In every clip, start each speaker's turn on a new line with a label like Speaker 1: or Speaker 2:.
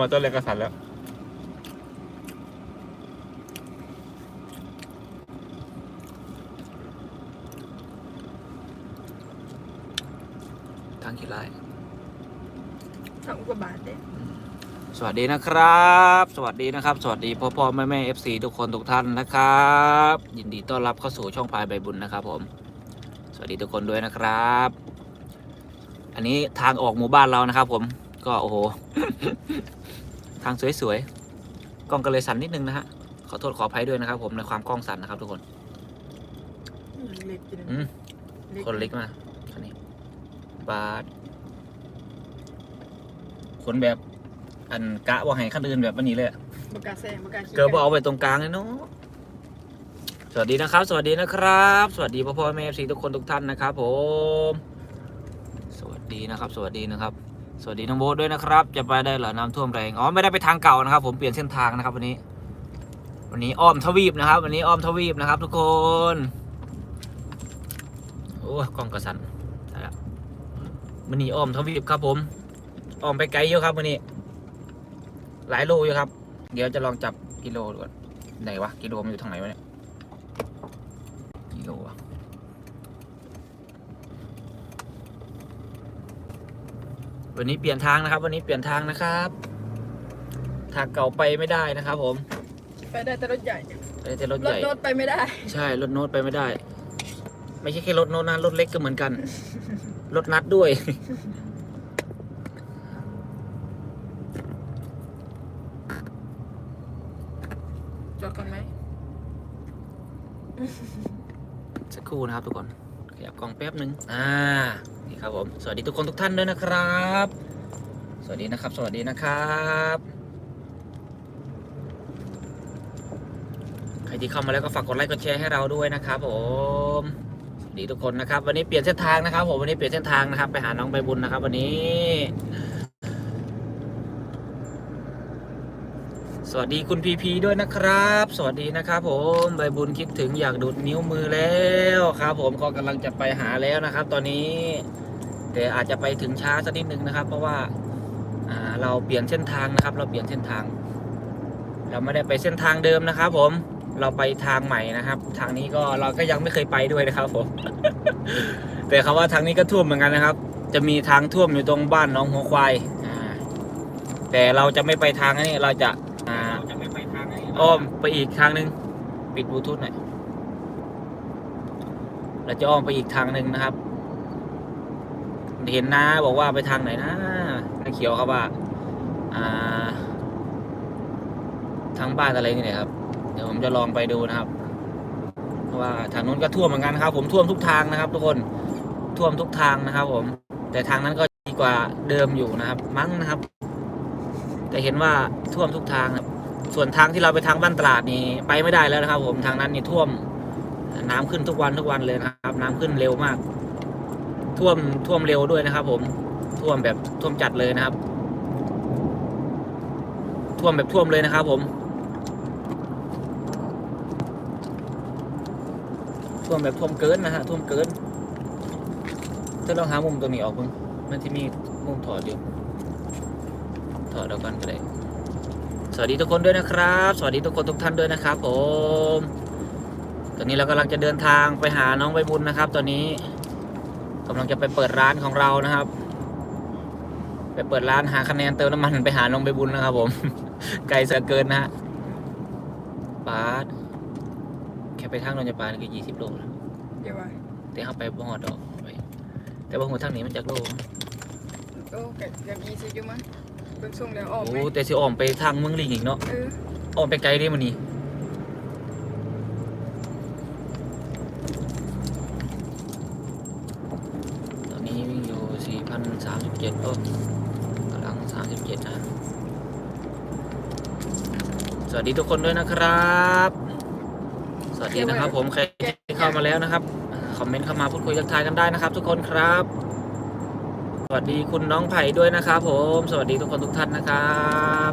Speaker 1: มาต้นเล็กกระสันแล้ว ทางกี่ไร่
Speaker 2: ทำอุกกาบาตเด้
Speaker 1: สวัสดีนะครับ สวัสดีนะครับ สวัสดีพ่อพ่อแม่แม่เอฟซีทุกคนทุกท่านนะครับ ยินดีต้อนรับเข้าสู่ช่องพายใบบุญนะครับ ผม สวัสดีทุกคนด้วยนะครับ อันนี้ทางออกหมู่บ้านเรานะครับ ผม ก็โอ้โห ทางสวยๆกล้องก็เลยสั่นนิดนึงนะฮะขอโทษขออภัยด้วยนะครับ ผมในความกล้องสั่นนะครับ ทุกคน
Speaker 2: เล็กจริง
Speaker 1: อืมคนเล็กมาอันนี้บาดคนแบบอันกะว่าให้ขั้นอื่นแบบวันนี้เลยอะ
Speaker 2: บกล้าแซงบกล้าขี่
Speaker 1: เกิร์บเอาไปตรงกลางเลยเนาะสวัสดีนะครับ สวัสดีนะครับ สวัสดีพ่อพ่อแม่เอฟซีทุกคนทุกท่านนะครับ ผม สวัสดีนะครับ สวัสดีนะครับ สวัสดีน้องโบ๊ทด้วยนะครับ จะไปได้เหรอน้ำท่วมแรงอ๋อไม่ได้ไปทางเก่านะครับ ผมเปลี่ยนเส้นทางนะครับ วันนี้ วันนี้อ้อมทวีปนะครับ วันนี้อ้อมทวีปนะครับ ทุกคนโอ้กล้องกระสันได้ละวันนี้อ้อมทวีปครับผมอ้อมไปไกลเยอะครับวันนี้ หลายโลอยู่ครับ เดี๋ยวจะลองจับกิโลดูก่อนไหนวะกิโลมันอยู่ทางไหนวะเนี่ยกิโลวะ วันนี้เปลี่ยนทางนะครับ วันนี้เปลี่ยนทางนะครับทางเก่าไปไม่ได้นะครับ ผม
Speaker 2: ไปได้แต่รถใหญ่
Speaker 1: ไปได้แต่รถ
Speaker 2: ร
Speaker 1: ให
Speaker 2: ถ
Speaker 1: ญ่
Speaker 2: รถไปไม่ได้
Speaker 1: ใช่รถโน้ตไปไม่ได้ ไม่ใช่แค่รถโน้ตนะรถเล็กก็เหมือนกัน รถนัดด้วย
Speaker 2: จอดก่อนไหม
Speaker 1: สักครู่นะครับทุกคน ขยับกล้องแป๊บหนึ่งอ่านี่ ครับผมสวัสดีทุกคนทุกท่านด้วยนะครับ สวัสดีนะครับ สวัสดีนะครับใครที่เข้ามาแล้วก็ฝากกดไลค์กดแชร์ให้เราด้วยนะครับ ผมสวัสดีทุกคนนะครับ วันนี้เปลี่ยนเส้นทางนะครับ ผมวันนี้เปลี่ยนเส้นทางนะครับ ไปหาน้องใบบุญนะครับ วันนี้ สวัสดีคุณพีพีด้วยนะครับ สวัสดีนะครับ ผมใบบุญคิดถึงอยากดูดนิ้วมือแล้วครับ ผมก็กำลังจะไปหาแล้วนะครับ ตอนนี้ แต่อาจจะไปถึงช้าสักนิดนึงนะครับ เพราะว่าาเราเปลี่ยนเส้นทางนะครับ เราเปลี่ยนเส้นทาง เราไม่ได้ไปเส้นทางเดิมนะครับ ผมเราไปทางใหม่นะครับ ทางนี้ก็เราก็ยังไม่เคยไปด้วยนะครับผม แต่คำว่าทางนี้ก็ท่วมเหมือนกันนะครับ จะมีทางท่วมอยู่ตรงบ้านน้องหัวควายแต่เราจะไม่ไปทางนี้เราจะอ้อมไปอีกทางหนึ่งปิดบลูทูธหน่อยเราจะอ้อมไปอีกทางหนึ่งนะครับ เห็นนะบอกว่าไปทางไหนนะนาเขียวครับว่า อ่า ทางบ้านอะไรนี่แหละครับ เดี๋ยวผมจะลองไปดูนะครับว่าทางนู้นก็ท่วมเหมือนกันครับ ผมท่วมทุกทางนะครับ ทุกคนท่วมทุกทางนะครับ ผม แต่ทางนั้นก็ดีกว่าเดิมอยู่นะครับ มั้งนะครับ แต่เห็นว่าท่วมทุกทางครับ ส่วนทางที่เราไปทางบ้านตลาดนี่ไปไม่ได้แล้วนะครับ ผมทางนั้นนี่ท่วม น้ำขึ้นทุกวันทุกวันเลยนะครับ น้ำขึ้นเร็วมาก ท่วมท่วมเร็วด้วยนะครับ ผมท่วมแบบท่วมจัดเลยนะครับ ท่วมแบบท่วมเลยนะครับ ผม ท่วมแบบท่วมเกินนะฮะท่วมเกินถ้าลองหามุมตรงนี้ออกเพิ่งมันที่มีมุมถอดอยู่ถอดแล้วกันก็ได้สวัสดีทุกคนด้วยนะครับ สวัสดีทุกคนทุกท่านด้วยนะครับ ผม ตอนนี้เรากำลังจะเดินทางไปหาน้องใบบุญนะครับ ตอนนี้ำลังจะไปเปิดร้านของเรานะครับ ไปเปิดร้านหาคะแนนเติมน้ำมันไปหาน้องใบบุญนะครับ ผม ไกลเสียเกินนะฮะปาดแค่ไปทางนนทปาลก็ยี่สิบโลแล้ว
Speaker 2: เดี๋ยวว่า
Speaker 1: แต่เขาไปบ่ฮอดดอกไปแต่ว่าหัวทางนี้มันจากโล
Speaker 2: โอ้เกิดเกิดอีซีอยู่มั้งเบิ่งส่งแล้วออกไหม
Speaker 1: โอ้แต่สิอ้อมไปทางเมืองลิงอีกเนาะ
Speaker 2: เออ
Speaker 1: อ้อมไปไกลได้มันนี่ตอนนี้วิ่งอยู่ 4,037เออกำลัง37นะ สวัสดีทุกคนด้วยนะครับ สวัสดีนะครับ ผมใครที่เข้ามาแล้วนะครับคอมเมนต์เข้ามาพูดคุยทักทายกันได้นะครับ ทุกคนครับ สวัสดีคุณน้องไผ่ด้วยนะครับผม สวัสดีทุกคนทุกท่านนะครับ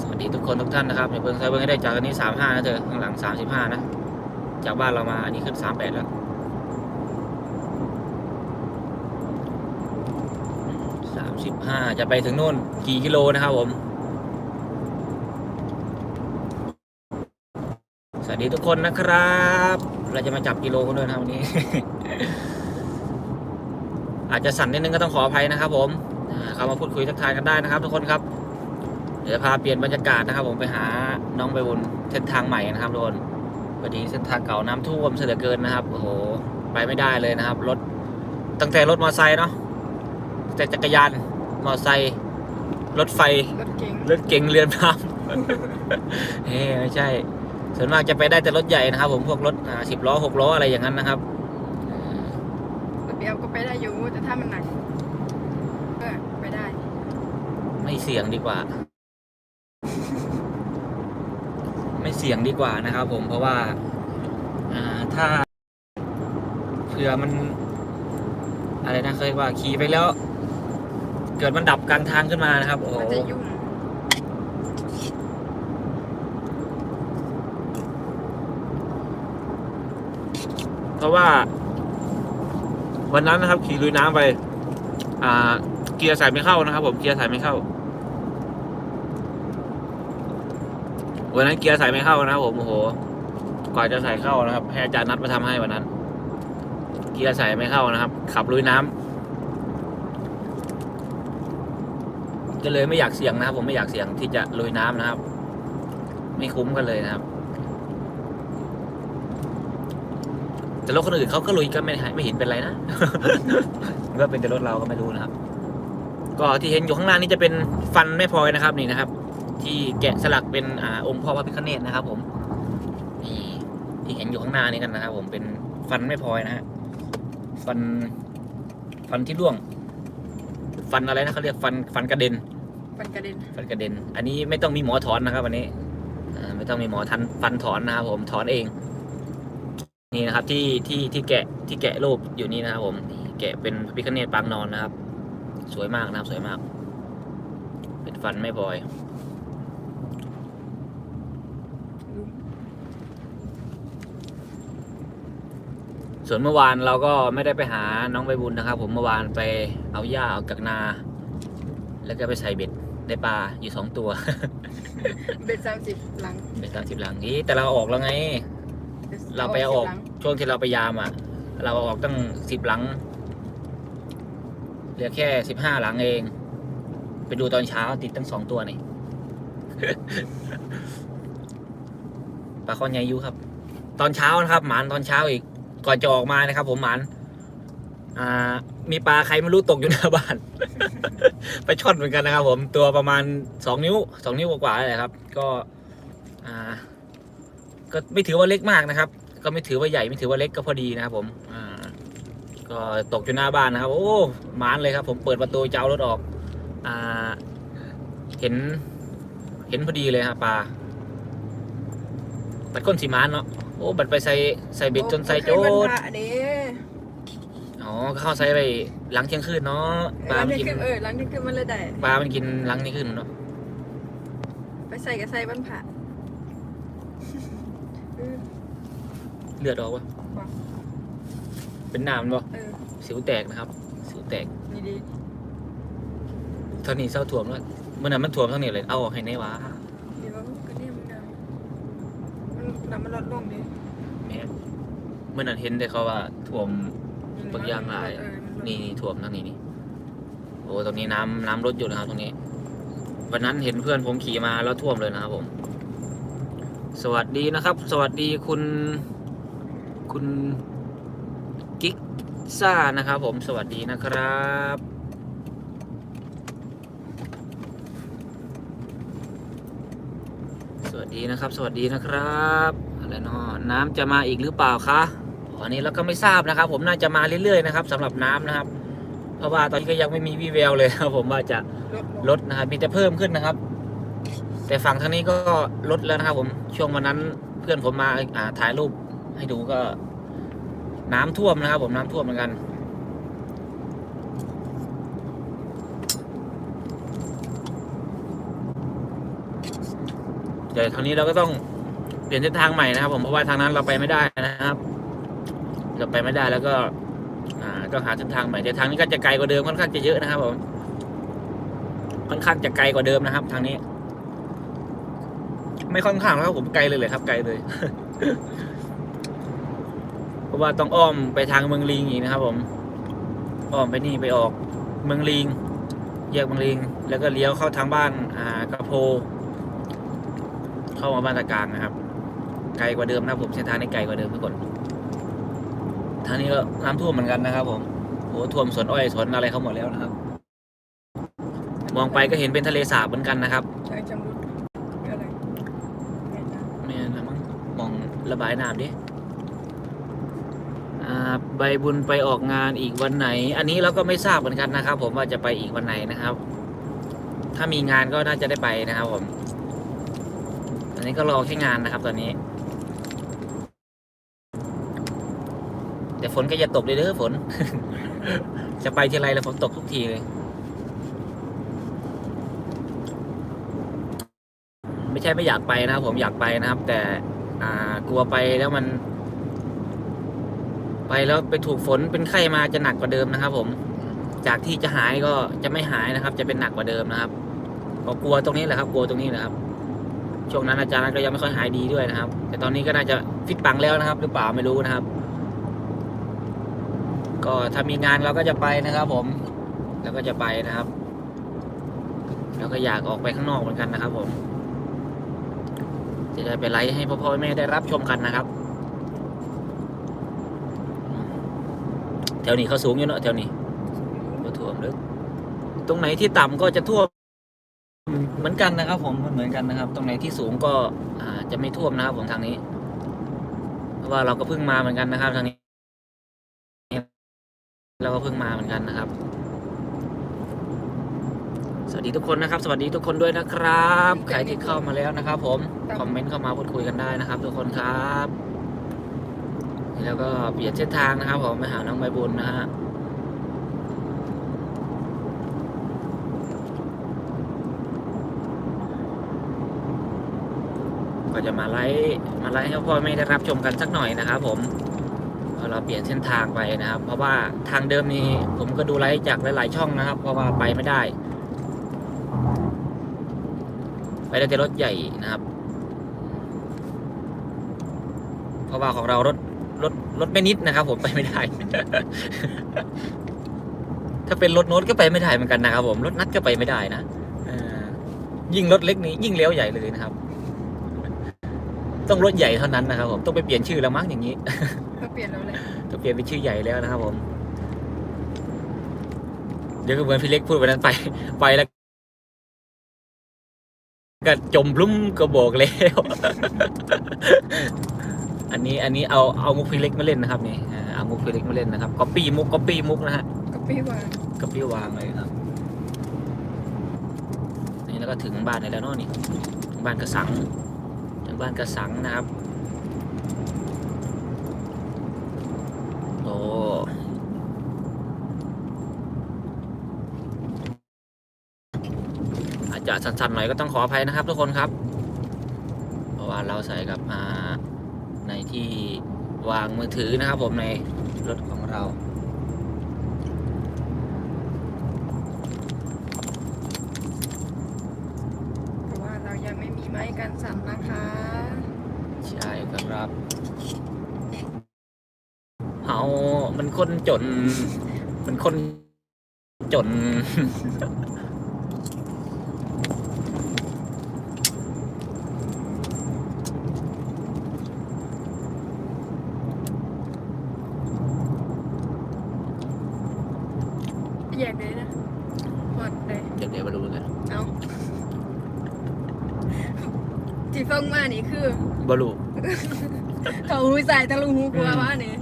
Speaker 1: สวัสดีทุกคนทุกท่านนะครับอย่าเพิ่งใช้เพิ่งให้ได้จากอันนี้สามห้านะเธอข้างหลังสามสิบห้านะ จากบ้านเรามาอันนี้ขึ้นสามแปดแล้ว สิบห้าจะไปถึงนู่น กี่กิโลนะครับผม สวัสดีทุกคนนะครับ เราจะมาจับกิโลกันด้วยนะครับวันนี้ อาจจะสั่นนิดนึงก็ต้องขออภัยนะครับ ผมเข้ามาพูดคุยทักทายกันได้นะครับ ทุกคนครับ เดี๋ยวพาเปลี่ยนบรรยากาศนะครับ ผมไปหาน้องไปบนเส้นทางใหม่นะครับทุกคนพอดีเส้นทางเก่าน้ำท่วมเสียเหลือเกินนะครับโอ้โหไปไม่ได้เลยนะครับรถตั้งแต่รถมอเตอร์ไซค์เนาะแต่จักรยาน มอเตอร์ไซค์รถไฟ
Speaker 2: รถเก๋ง
Speaker 1: รถเก๋งเรือนพามเฮ้ไม่ใช่ ส่วนมากจะไปได้แต่รถใหญ่นะครับผมพวกรถสิบล้อหกล้ออะไรอย่างนั้นนะครับเออ
Speaker 2: รถเบียวก็ไปได้อยู่แต่ถ้ามันหนักก็ไปได้
Speaker 1: ไม่เสี่ยงดีกว่า ไม่เสี่ยงดีกว่านะครับ ผมเพราะว่าอ่าถ้าเผื่อมัน อะไรนะเคยว่าขี่ไปแล้ว เกิดมันดับกลางทางขึ้นมานะครับ โอ้โห
Speaker 2: มันจะยุ่ง
Speaker 1: เพราะว่า วันนั้นนะครับ ขี่ลุยน้ำไป อ่า เกียร์ใส่ไม่เข้านะครับ ผมเกียร์ใส่ไม่เข้าวันนั้นเกียร์ใส่ไม่เข้านะครับผมโอ้โหกว่าจะใส่เข้านะครับให้อาจารย์นัดมาทำให้วันนั้น เกียร์ใส่ไม่เข้านะครับ ขับลุยน้ำ ก็เลยไม่อยากเสี่ยงนะครับ ผมไม่อยากเสี่ยงที่จะลุยน้ำนะครับ ไม่คุ้มกันเลยนะครับ แต่รถคนอื่นเขาก็ลุยก็ไม่ไม่เห็นเป็นไรนะก็เป็นแต่รถเราก็ไม่รู้นะครับ ก็ที่เห็นอยู่ข้างหน้านี่จะเป็นฟันแม่พลอยนะครับนี่นะครับ ที่แกะสลักเป็นอ่าองค์พ่อพระพิฆเนศนะครับ ผมนี่ที่เห็นอยู่ข้างหน้านี้กันนะครับ ผมเป็นฟันแม่พลอยนะฮะฟันฟันที่ร่วง ฟันอะไรนะเขาเรียกฟันฟันกระเด็น
Speaker 2: ฟันกระเด็น
Speaker 1: ฟันกระเด็น อันนี้ไม่ต้องมีหมอถอนนะครับวันนี้อ่าไม่ต้องมีหมอทันฟันถอนนะครับผมถอนเอง นี่นะครับ ที่ที่ที่แกะที่แกะรูปอยู่นี่นะครับผมนี่แกะเป็นพระพิฆเนศปางนอนนะครับ สวยมากนะครับ สวยมาก เป็นฟันไม่พลอย ส่วนเมื่อวานเราก็ไม่ได้ไปหาน้องใบบุญนะครับ ผมเมื่อวานไปเอาหญ้าออกจากนา แล้วก็ไปใส่เบ็ดได้ปลาอยู่สองตัว
Speaker 2: เบ็ดสามสิบหลัง
Speaker 1: เบ็ดสามสิบหลังนี้แต่เราเอาออกแล้วไง เราไปเอาออก
Speaker 2: สิบหลัง
Speaker 1: ช่วงที่เราไปยามอะ เราเอาออกตั้งสิบหลังเหลือแค่สิบห้าหลังเอง ไปดูตอนเช้าติดตั้งสองตัวนี่ปลาคอนใหญ่อยูครับ ตอนเช้านะครับ หมานตอนเช้าอีก ก่อนจะออกมานะครับ ผมหมานอ่า มีปลาใครไม่รู้ตกอยู่หน้าบ้าน ไปช่อนเหมือนกันนะครับ ผมตัวประมาณสองนิ้วสองนิ้วกว่าๆเลยครับ ก็ อ่า ก็ไม่ถือว่าเล็กมากนะครับ ก็ไม่ถือว่าใหญ่ไม่ถือว่าเล็กก็พอดีนะครับ ผม อ่า ก็ตกอยู่หน้าบ้านนะครับ โอ้หมานเลยครับ ผมเปิดประตูจะเอารถออก อ่า เห็น เห็นพอดีเลยครับปลาปัดก้นสีมานเนาะ โอ้บัดไปใส่ใส่เบ็ดจนใส่โจ
Speaker 2: โอ้
Speaker 1: ด
Speaker 2: เคยบรรพะเด้
Speaker 1: อ๋อก็เข้าใส่ไปหลังเที่ยงคืนเนาะปลา
Speaker 2: หลัง
Speaker 1: มัน
Speaker 2: ที่
Speaker 1: กิน
Speaker 2: ขึ้นเออหลังที่ขึ้นมันเลยได้
Speaker 1: ปลามันกินหลังนี้ขึ้นเนาะ
Speaker 2: ไปใส่กับใส่บรรพะเออ
Speaker 1: เลือดออกวะ
Speaker 2: ว่ะ
Speaker 1: เป็นน้ำบ่
Speaker 2: เออ
Speaker 1: สิวแตกนะครับ สิวแตก
Speaker 2: ดีดี
Speaker 1: เท่านี้เศร้าถ่วมแล้วเมื่อนั้นมันถ่วมเท่านี้เลยเอาออกให้แน่วะ
Speaker 2: เดี๋ยวก็เนี่ยมันได้มั น้ำมันลดลงดิ
Speaker 1: แม่นเมื่อนั้นเห็นแต่เขาว่าถ่วมบางอย่างหลาย
Speaker 2: ออมันลด
Speaker 1: นี่นี่ถ่วมทางนี้นี่โอ้ตรงนี้น้ำน้ำลดอยู่นะครับตรงนี้ วันนั้นเห็นเพื่อนผมขี่มาแล้วท่วมเลยนะครับผม สวัสดีนะครับ สวัสดีคุณ คุณกิ๊กซ่านะครับผมสวัสดีนะครับ สวัส ดีนะครับ สวัสดีนะครับอะไรเนาะน้ำจะมาอีกหรือเปล่าคะอันนี้เราก็ไม่ทราบนะครับ ผมน่าจะมาเรื่อยๆนะครับสำหรับน้ำนะครับ เพราะว่าตอนนี้ก็ยังไม่มีวี่แววเลยครับผมว่าจะ
Speaker 2: ลด
Speaker 1: นะครับมีแต่เพิ่มขึ้นนะครับ แต่ฝั่งทางนี้ก็ลดแล้วนะครับ ผมช่วงวันนั้นเพื่อนผมมาอ่าถ่ายรูปให้ดูก็น้ำท่วมนะครับ ผมน้ำท่วมเหมือนกัน ดี๋ยวทางนี้เราก็ต้องเปลี่ยนเส้นทางใหม่นะครับ ผมเพราะว่าทางนั้นเราไปไม่ได้นะครับ เราไปไม่ได้แล้วก็ต้องหาเส้นทางใหม่แต่ทางนี้ก็จะไกลกว่าเดิมค่อนข้างจะเยอะนะครับ ผมค่อนข้างจะไกลกว่าเดิมนะครับ ทางนี้ ไม่ค่อนข้างแล้วผมไกลเลยเลยครับ ไกลเลย เพราะว่าต้องอ้อมไปทางเมืองลิงอีกนะครับ ผมอ้อมไปนี่ไปออก เมืองลิงแยกเมืองลิง แล้วก็เลี้ยวเข้าทางบ้าน อ่ากระโพ เข้ามาบ้านตะกลางนะครับ ไกลกว่าเดิมนะครับผมเส้นทางนี้ไกลกว่าเดิมทุกคนทางนี้ก็น้ำท่วมเหมือนกันนะครับ ผมโอ้ท่วมสวนอ้อยสวนอะไรเขาหมดแล้วนะครับ มองไปก็เห็นเป็นทะเลสาบเหมือนกันนะครับ
Speaker 2: ใช้จำรุดอะไรไงจ๊ะ
Speaker 1: ไม่นะมั้งมองระบายน้ำดิอ่าใบบุญไปออกงานอีกวันไหน อันนี้เราก็ไม่ทราบเหมือนกันนะครับ ผมว่าจะไปอีกวันไหนนะครับ ถ้ามีงานก็น่าจะได้ไปนะครับผมอัน นี้ก็รอแค่งานนะครับ ตอนนี้ แต่ฝนก็อย่าตกเลยเด้อฝน จะไปที่ไรแล้วฝนตกทุกทีเลยไม่ใช่ไม่อยากไปนะครับ ผมอยากไปนะครับ แต่อ่ากลัวไปแล้วมัน ไปแล้วไปถูกฝนเป็นไข้มาจะหนักกว่าเดิมนะครับ ผม จากที่จะหายก็จะไม่หายนะครับ จะเป็นหนักกว่าเดิมนะครับก็กลัวตรงนี้แหละครับ กลัวตรงนี้แหละครับ ช่วงนั้นอาจารย์ก็ยังไม่ค่อยหายดีด้วยนะครับ แต่ตอนนี้ก็น่าจะฟิตปังแล้วนะครับ หรือเปล่าไม่รู้นะครับ ก็ถ้ามีงานเราก็จะไปนะครับ ผมแล้วก็จะไปนะครับแล้วก็อยากออกไปข้างนอกเหมือนกันนะครับ ผม จะได้ไปไลฟ์ให้พ่อพ่อแม่ได้รับชมกันนะครับแถวนี้เขาสูงอยู่เนอะแถวนี้ก็ท่วมลึกตรงไหนที่ต่ำก็จะท่วม กันนะครับผมเหมือนกันนะครับ ตรงไหนที่สูงก็อ่าจะไม่ท่วมนะครับผมทางนี้เพราะว่าเราก็เพิ่งมาเหมือนกันนะครับ ทางนี้เราก็เพิ่งมาเหมือนกันนะครับ สวัสดีทุกคนนะครับ สวัสดีทุกคนด้วยนะครับใครที่เข้ามาแล้วนะครับ ผมคอมเมนต์เข้ามาพูดคุยกันได้นะครับ ทุกคนครับแล้วก็เปลี่ยนเส้นทางนะครับผมไปหาน้องใบบุญนะฮะ ก็จะมาไลฟ์มาไลฟ์ให้พ่อแม่ได้รับชมกันสักหน่อยนะครับผมพอเราเปลี่ยนเส้นทางไปนะครับ เพราะว่าทางเดิมนี้ผมก็ดูไลฟ์จากหลาย ๆ ช่องนะครับ เพราะว่าไปไม่ได้ ไปได้แต่รถใหญ่นะครับ เพราะว่าของเรารถรถรถไม่นิดนะครับ ผมไปไม่ได้ ถ้าเป็นรถโน้ตก็ไปไม่ได้เหมือนกันนะครับ ผมรถนัดก็ไปไม่ได้นะยิ่งรถเล็กนี้ยิ่งเลี้ยวใหญ่เลยนะครับ ต้องรถใหญ่เท่านั้นนะครับผมต้องไปเปลี่ยนชื่อแล้วมั้งอย่างนี้
Speaker 2: ก็เปลี่ยนแล้วแหละ
Speaker 1: ต้องเปลี่ยนเป็นชื่อใหญ่แล้วนะครับผมเดี๋ยวก็เหมือนพี่เล็กพูดวันนั้นไปไปแล้วก็จมลุ่มก็บอกแล้ว อันนี้อันนี้เอาเอามุกพี่เล็กมาเล่นนะครับนี่อ่าเอามุกพี่เล็กมาเล่นนะครับก๊อปปี้มุกก๊อปปี้มุกนะฮะ
Speaker 2: ก็ปี้ว่า
Speaker 1: ก๊อปปี้วางเลยครับนี่แล้วก็ถึงบ้านไหนแล้วเนาะนี่ถึงบ้านกระสังถึง บ้านกระสังนะครับโอ้อาจจะสั่นๆหน่อยก็ต้องขออภัยนะครับทุกคนครับ เพราะว่าเราใส่กับในที่วางมือถือนะครับผมในรถของเราะ
Speaker 2: ว่าเรายังไม่มีไม้กันสั่นนะคะ
Speaker 1: ใช่ครับเอา มันคนจนมันคนจน
Speaker 2: แยกเลยนะหมดเลย
Speaker 1: เดี๋ยวเดี๋ยวมาดูกัน
Speaker 2: เอาที่ฟังมานี่คือบ
Speaker 1: อลู
Speaker 2: เขาหูใส่ตะลุงหูกลัวว่านี่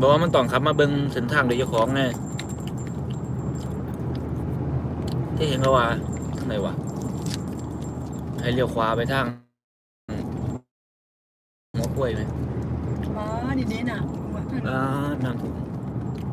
Speaker 1: บอกว่ามันต้องขับมาเบิ้งเส้นทางโดยเจ้าของไงที่เห็นเขาว่าทางไหนวะให้เลี้ยวขวาไปทางหัวกล้วยไหม
Speaker 2: อ๋อนี่นี่น่ะ
Speaker 1: อ่าน้ำถูก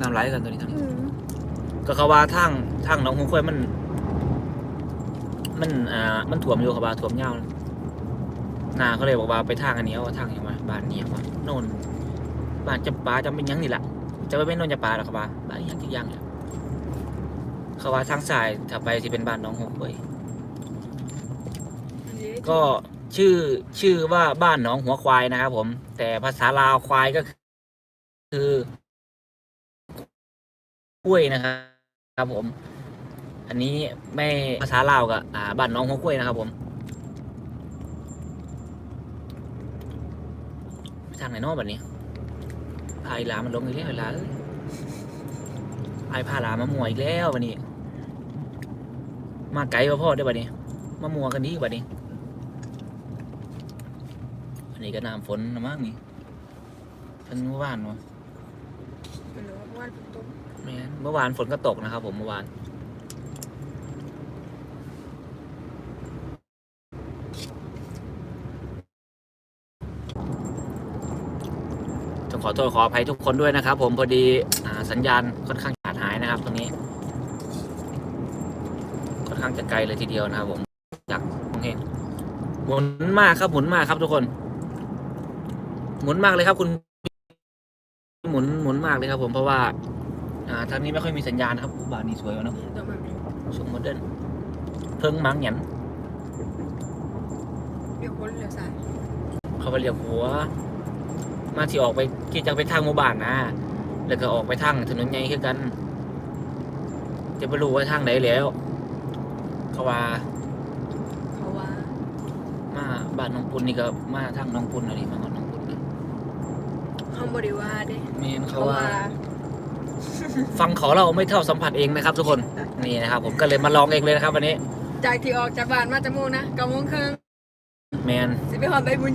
Speaker 1: น้ำไหลกันตัวนี้ทาง
Speaker 2: อื
Speaker 1: นี้
Speaker 2: ม
Speaker 1: ก็เขาว่าทางทางหน้องหัวกล้วยมัน มันอ่ามันถ่วมอยู่เขาว่าถ่วมยาวนาเขาเลยบอกว่าไปทางอันนี้เอาทางอย่างวะบ้านนี้วะโน่น บ้านจำปาจำเป็นหยังนี่แหละจะไปเป็นโน่นจำปาหรอครับว่าบ้านอหยังที่ยังเนี่ยเขาเขาว่าทางสายถ้าไปที่เป็นบ้านหน้องหกเว้ย
Speaker 2: อันนี้
Speaker 1: ก็ชื่อชื่อว่าบ้านหนองหัวควายนะครับผม แต่ภาษาลาวควายก็คือกล้วยนะครับครับผม อันนี้ไม่ภาษาลาวกับอ่าบ้านหน้องหัวกล้วยนะครับผมทางไหนเนอกแบบนี้ พายลามันลงอีกแล้วเวลาเอ้ยพายพาลามามัวอีกแล้ววันนี้ มาไกลมาพ่อได้อบัดนี้ มามัวกันดีกว่านี้อันนี้ก็น้ำฝนนะมั้งนี่เพิ่งเมื่อวานวะ
Speaker 2: มันรู้ว่าวันฝนตก
Speaker 1: ไม่งั้นเมื่อวานฝนก็ตกนะครับผมเมื่อวาน ต้องขอโทษขออภัยทุกคนด้วยนะครับ ผมพอดีอสัญญาณค่อนข้างขาดหายนะครับ ตรงนี้ ค่อนข้างจะไกลเลยทีเดียวนะครับ ผมจากโอเคหมุนมากครับหมุนมากครับทุกคน หมุนมากเลยครับคุณ หมุนหมุนมากเลยครับ ผมเพราะว่า อ่าทางนี้ไม่ค่อยมีสัญญาณครับบานนี่สวยวะเนาะสูงโมเดินเพิ่งมังหยัน
Speaker 2: เดี๋ยวคนเหลือสาย
Speaker 1: เขาไปเรียกหัว มาที่ออกไปที่จะไปทางหมู่บ้านนะแล้วก็ออกไปทางถนนใหญ่ขึ้นกัน จะไม่รู้ว่าทางไหนแล้ว เขาว่า
Speaker 2: เขาว่า
Speaker 1: มาบ้านน้องปุนนี่ก็มาทางน้องปุนอะไรมาก่อนน้องปุนนะ
Speaker 2: เขาบริวาเด้
Speaker 1: เมนเขา
Speaker 2: เขา
Speaker 1: ว่า
Speaker 2: ว่า
Speaker 1: ฟังเขาเราไม่เท่าสัมผัสเองนะครับ ทุกคนนี่นะครับ ผมก็เลยมาลองเองเลยนะครับวันนี้
Speaker 2: จากที่ออกจากบ้านมาจากโมงนะเก้าโมงครึ่ง
Speaker 1: แมน
Speaker 2: สิไปหอดใบบุญจะ